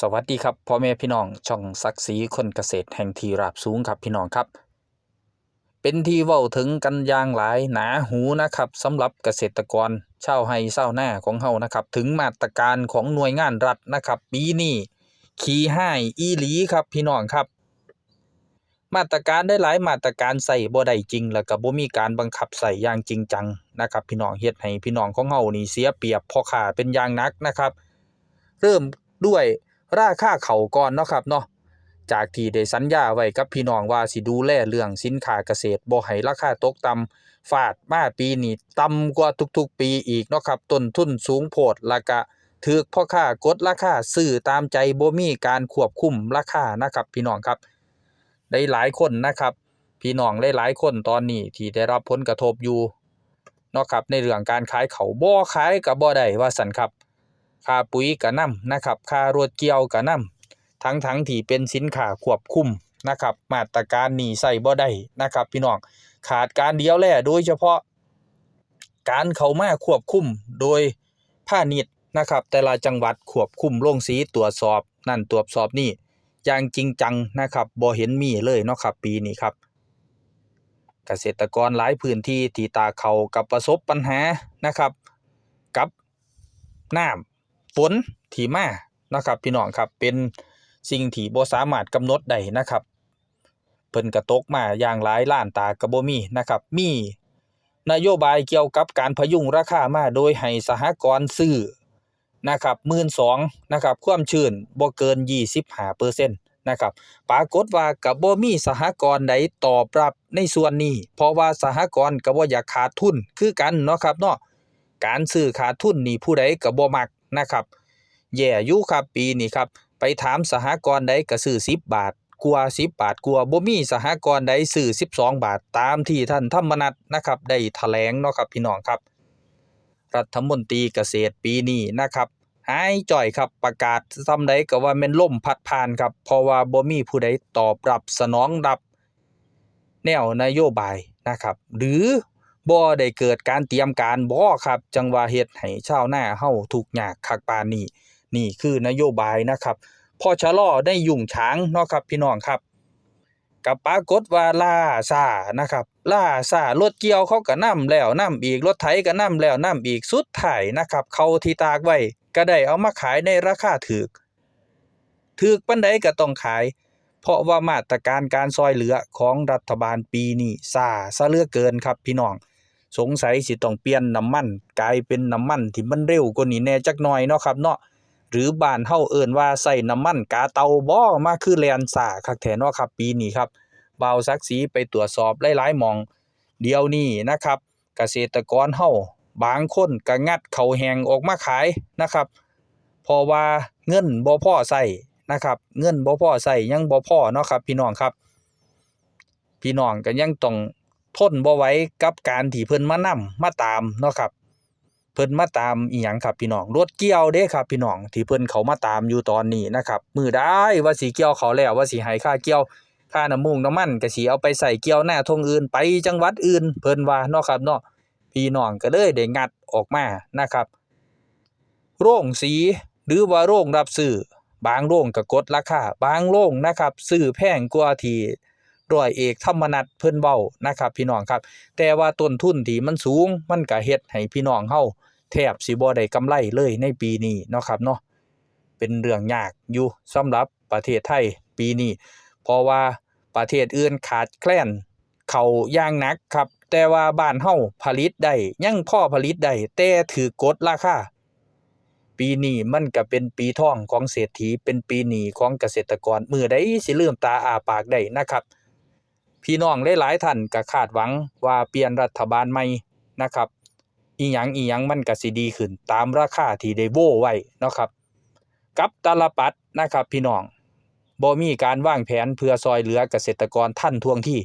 สวัสดีครับพ่อแม่พี่น้องช่องศักดิ์ศรีคนเกษตรแห่งทีราบสูงครับพี่น้องครับ เป็นที่เว้าถึงกันอย่างหลายหนาหูนะครับสำหรับเกษตรกรชาวไฮเศร้าหน้าของเฮานะครับ ถึงมาตรการของหน่วยงานรัฐนะครับ ปีนี้ขี่ให้อีหลีครับพี่น้องครับ มาตรการได้หลายมาตรการใส่บ่ได้จริง แล้วก็บ่มีการบังคับใส่อย่างจริงจังนะครับพี่น้องเฮ็ดให้พี่น้องของเฮานี่เสียเปรียบพ่อค้าเป็นอย่างนักนะครับ เริ่มด้วย ราคาเขาก่อนเนาะครับเนาะจากที่ได้สัญญาไว้กับพี่น้องว่าสิดูแลเรื่องสินค้าเกษตรบ่ให้ราคาตกต่ำฟาดมาปีนี้ต่ำกว่าทุกๆ ปีอีกเนาะครับต้นทุนสูงโพดแล้วก็ถูกพ่อค้ากดราคาซื้อตามใจบ่มีการควบคุมราคานะครับ พี่น้องครับได้หลายคนนะครับ พี่น้องหลายๆคนตอนนี้ที่ได้รับผลกระทบอยู่เนาะครับในเรื่องการขายเขาบ่ขายก็บ่ได้ว่าซั่นครับ ค่าปุ๋ยก็นำนะครับค่ารถเกี่ยวก็นำทั้งทั้งที่เป็นสินค้าควบคุมนะครับมาตรการหนีใส่บ่ได้นะครับ พี่น้องขาดการเดียวแลโดยเฉพาะ การเข้ามาควบคุมโดยพาณิชย์นะครับ แต่ละจังหวัดควบคุมโรงสีตรวจสอบนั่นตรวจสอบนี่อย่างจริงจังนะครับบ่เห็นมีเลยเนาะครับปีนี้ครับ เกษตรกรหลายพื้นที่ที่ตาเขากับประสบปัญหานะครับ กับน้ำ ฝนที่มานะครับ พี่น้องครับเป็นสิ่งที่บ่สามารถกำหนดได้นะครับเพิ่นกระตกมาอย่างหลายล้านตาก็บ่มีนะครับ มีนโยบายเกี่ยวกับการพยุงราคามาโดยให้สหกรณ์ซื้อนะครับ12,000นะครับ ความชื้นบ่เกิน 25%นต์นะครับปรากฏว่าก็บ่มีสหกรณ์ใดตอบรับในส่วนนี้ เพราะว่าสหกรณ์ก็บ่อยากขาดทุนคือกันเนาะครับเนาะการซื้อขาดทุนนี่ผู้ใดก็บ่มัก นะครับแย่อยู่ครับปีนี้ครับไปถามสหกรณ์ใดก็ซื้อ10บาทกว่า10บาทกว่าบ่มีสหกรณ์ใดซื้อ12บาทตามที่ท่านธรรมนัฐนะครับได้แถลงเนาะครับพี่น้องครับ รัฐมนตรีเกษตรปีนี้นะครับหายจ่อยครับประกาศซ้ำใดก็ว่าแม่นล่มพัดผ่านครับเพราะว่าบ่มีผู้ใดตอบรับสนองรับ แนวนโยบายนะครับ หรือ บ่ได้เกิดการเตรียมการบ่ครับ จังว่าเฮ็ดให้ชาวนาเฮาทุกข์ยากคักปานนี้นี่คือนโยบายนะครับพอชะลอได้ยุ่งฉางเนาะครับพี่น้องครับกับปรากฏว่าล่าซ่านะครับล่าซ่ารถเกี่ยวเขาก็นํแล้วนํอีกรถไถก็นํแล้วนํอีกสุดท้ายนะครับเขาที่ตากไว้ก็ได้เอามาขายในราคาถูกถูกปานใดก็ต้องขาย เพราะว่ามาตรการการซอยเหลือของรัฐบาลปีนี้ซ่าซะเลือเกินครับพี่น้อง สงสัยสิต้องเปลี่ยนน้ำมันกลายเป็นน้ำมันที่มันเร็วกว่านี้แน่จักหน่อยเนาะครับเนาะหรือบ้านเฮาเอิ้นว่าใส่น้ำมันกาเตาบ่มาคือแลนซ่าคักแท้เนาะครับ ปีนี้ครับบ่าวศักดิ์ศรีไปตรวจสอบหลายๆหม่อง เดียวนี้นะครับ เกษตรกรเฮาบางคนก็งัดเขาแหงออกมาขายนะครับเพราะว่าเงินบ่พอใช้นะครับ เงินบ่พอใช้ยังบ่พอเนาะครับ พี่น้องครับ พี่น้องก็ยังต้อง ทนบ่ไหวกับการที่เพิ่นมานํมาตามเนาะครับ เพิ่นมาตามอีหยังครับพี่น้องรถเกี่ยวเด้ครับพี่น้องที่เพิ่นเขามาตามอยู่ตอนนี้นะครับมือใดว่าสิเกี่ยวเขาแล้วว่าสิให้ค่าเกี่ยวค่าน้ำมูกน้ำมันก็สิเอาไปใส่เกี่ยวหน้าทงอื่นไปจังหวัดอื่น เพิ่นว่าเนาะครับเนาะพี่น้องก็เลยได้งัดออกมานะครับ โรงสีหรือว่าโรงรับซื้อบางโรงก็กดราคาบางโรงนะครับซื้อแพงกว่าที่ ร้อยเอกธรรมนัฐเพิ่นเว้านะครับ พี่น้องครับ แต่ว่าต้นทุนที่มันสูงมันก็เฮ็ดให้พี่น้องเฮาแทบสิบ่ได้กำไรเลยในปีนี้เนาะครับเนาะเป็นเรื่องยากอยู่สำหรับประเทศไทยปีนี้ เพราะว่าประเทศอื่นขาดแคลนเขาย่างนักครับ แต่ว่าบ้านเฮาผลิตได้ยังพ่อผลิตได้แต่ถูกกดราคาปีนี้มันก็เป็นปีท่องของเศรษฐีเป็นปีหนีของเกษตรกรมือใดสิลืมตาอาปากได้นะครับ พี่น้องหลายๆท่านก็คาดหวังว่าเปลี่ยนรัฐบาลใหม่นะครับ อีหยังอีหยังมันก็สิดีขึ้น ตามราคาที่ได้โว้ไว้นะครับ กับตลปัดนะครับพี่น้องบ่มีการวางแผนเพื่อซอยเหลือเกษตรกรท่านท่วงที่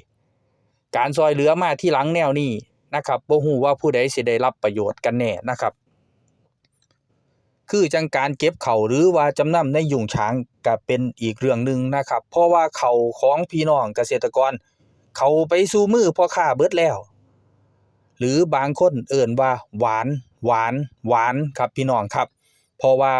การซอยเหลือมาที่หลังแนวนี้นะครับบ่ฮู้ว่าผู้ใดสิได้รับประโยชน์กันแน่นะครับ คือจังการเก็บเขาหรือว่าจำนำในยุงฉางก็เป็นอีกเรื่องหนึ่งนะครับ เพราะว่าเขาของพี่น้องเกษตรกร เขาไปสู่มือพ่อค้าเบิดแล้ว หรือบางคนเอิ่นว่า หวาน หวาน หวานครับพี่น้องครับ เพราะว่า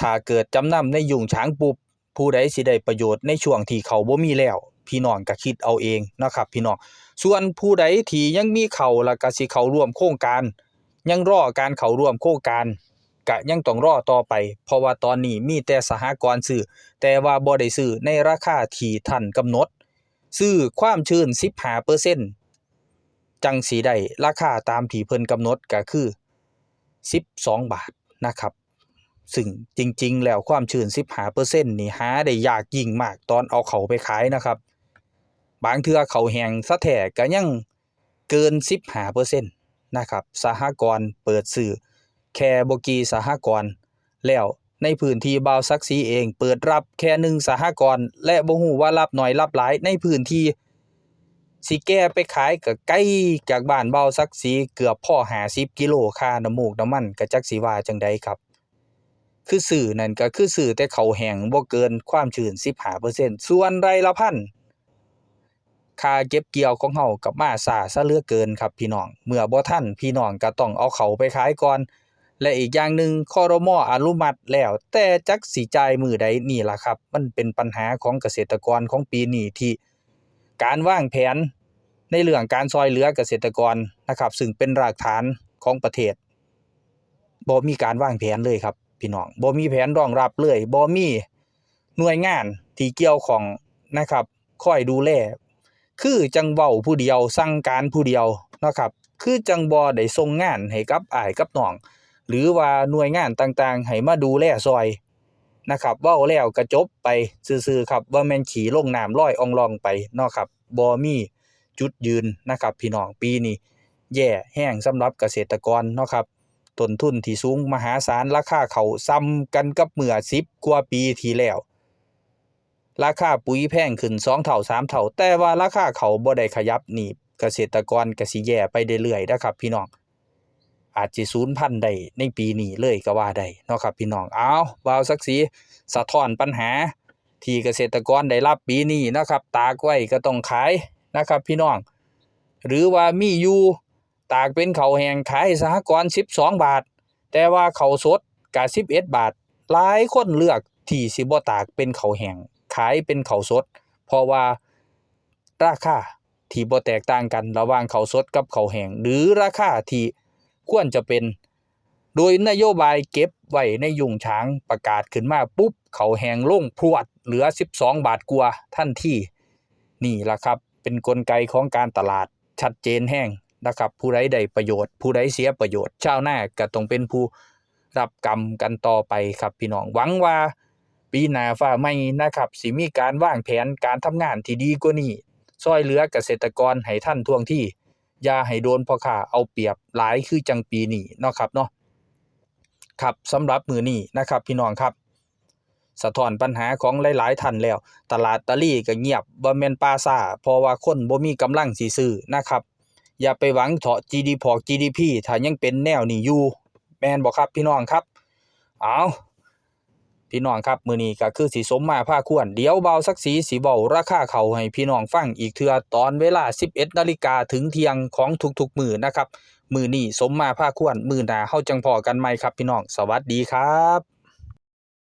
ถ้าเกิดจำนำในยุงฉางปุบผู้ใดสิได้ประโยชน์ในช่วงที่เขาบ่มีแล้ว พี่น้องก็คิดเอาเองนะครับ พี่น้องส่วนผู้ใดที่ยังมีเขาแล้วก็สิเขาร่วมโครงการ ยังรอการเขาร่วมโครงการก็ยังต้องรอต่อไป เพราะว่าตอนนี้มีแต่สหกรณ์ซื้อแต่ว่าบ่ได้ซื้อในราคาที่ท่านกำหนด ซื้อความชื้น15%จังสีได้ราคาตามที่เพิ่นกำหนดก็คือ 12 บาทนะครับซึ่งจริง ๆ แล้วความชื้น15%นี่หาได้ยากยิ่งมากตอนเอาเขาไปขายนะครับ บางเทื่อเขาแหงซะแท้ก็ยังเกิน 15%นต์นะครับสหกรณ์เปิดซื้อแค่บกีสหกรณ์แล้ว ในพื้นที่บาวซักซีเองเปิดรับแค่หนึ่งสหกรณ์และบ่ฮู้ว่ารับหน้อยรับหลายในพื้นที่สิแก้ไปขายก็ไกล้จากบ้านเบาสักสีเกือบพ่อ50กิโลค่าน้ำมูกน้ำมันก็จักสิว่าจังใดครับ คือซื้อนั่นก็คือซื้อแต่เขาแห้งบ่เกินความชื้น15%ส่วนไรละพันค่าเก็บเกี่ยวของเฮากับมาซาซะเลือเกินครับพี่น้อง เมื่อบ่ทันพี่น้องก็ต้องเอาเขาไปขายก่อน และอีกอย่างหนึ่งคอรมออนุมัติแล้ว แต่จักสิจ่ายมือใดนี่ล่ะครับ มันเป็นปัญหาของเกษตรกรของปีนี้ที่ การวางแผนในเรื่องการซอยเหลือเกษตรกรนะครับ ซึ่งเป็นรากฐานของประเทศบ่มีการวางแผนเลยครับพี่น้องบ่มีแผนรองรับเลยบ่มีหน่วยงานที่เกี่ยวของนะครับคอยดูแลคือจังเว้าผู้เดียวสั่งการผู้เดียวนะครับ คือจังบ่ได้ส่งงานให้กับอ้ายกับน้อง หรือว่าหน่วยงานต่างๆ ให้มาดูแลซอยนะครับเว้าแล้วก็จบไปซื่อๆครับว่าแมนขี่ลงน้ำลอยอองลองไปเนาะครับบ่มีจุดยืนนะครับ พี่น้องปีนี้แย่แห้งสำหรับเกษตรกรเนาะครับต้นทุนที่สูงมหาศาลราคาเขาซ้ำกันกับเมื่อ10กว่าปีที่แล้ว ราคาปุ๋ยแพงขึ้น2เท่า3เท่าแต่ว่าราคาเขาบ่ได้ขยับนี่เกษตรกรก็สิแย่ไปเรื่อยๆนะครับ พี่น้อง อาจสิสูญพันได้ในปีนี้เลยก็ว่าได้เนาะครับพี่น้องเอาวาวสักสีสะท้อนปัญหา ที่เกษตรกรได้รับปีนี้นะครับ ตากไว้ก็ต้องขายนะครับ พี่น้อง หรือว่ามีอยู่ตากเป็นเขาแหงขายสหกรณ์12 บาท แต่ว่าเขาสดก็11 บาท หลายคนเลือกที่สิบ่ตากเป็นเขาแหงขายเป็นเขาสด เพราะว่าราคาที่บ่แตกต่างกันระหว่างเขาสดกับเขาแห้งหรือราคาที่ ควรจะเป็น โดยนโยบายเก็บไว้ในยุงช้างประกาศขึ้นมาปุ๊บ เขาแหงลงพรวดเหลือ 12 บาทกว่าทันที่นี่ละครับ เป็นนกลไกของการตลาดชัดเจนแห้งนะครับ ผู้ใดได้ประโยชน์ ผู้ใดเสียประโยชน์ชาวหน้าก็ต้องเป็นผู้รับกรรมกันต่อไปครับพี่น้องหวังว่า ปีหน้าฟ้าใหม่นะครับ สิมีการวางแผนการทำงานที่ดีกว่านี้ซอยเหลือเกษตรกรให้ท่านท่วงที่ อย่าให้โดนพ่อค้าเอาเปรียบหลายคือจังปีนี้เนาะครับเนาะครับสำหรับมือนี้นะครับพี่น้องครับ สะท้อนปัญหาของหลายๆท่านแล้ว ตลาดตะลี่ก็เงียบบ่แม่นปลาซ่าเพราะว่าคนบ่มีกำลังสิซื้อนะครับอย่าไปหวังเถาะ GDP พอ GDP ถ้ายังเป็นแนวนี้อยู่แม่นบ่ครับพี่น้องครับ เอา พี่น้องครับมือนี้ก็คือสีสมมาผ้าควรเดี๋ยวเบาสักสีสีเบาราคาเขาให้พี่น้องฟังอีกเทือตอนเวลา 11นาฬิกาถึงเที่ยงของทุกๆมือนะครับมือนี้สมมาผ้าควรมือหนาเฮาจังพอกันไหมครับพี่น้องสวัสดีครับ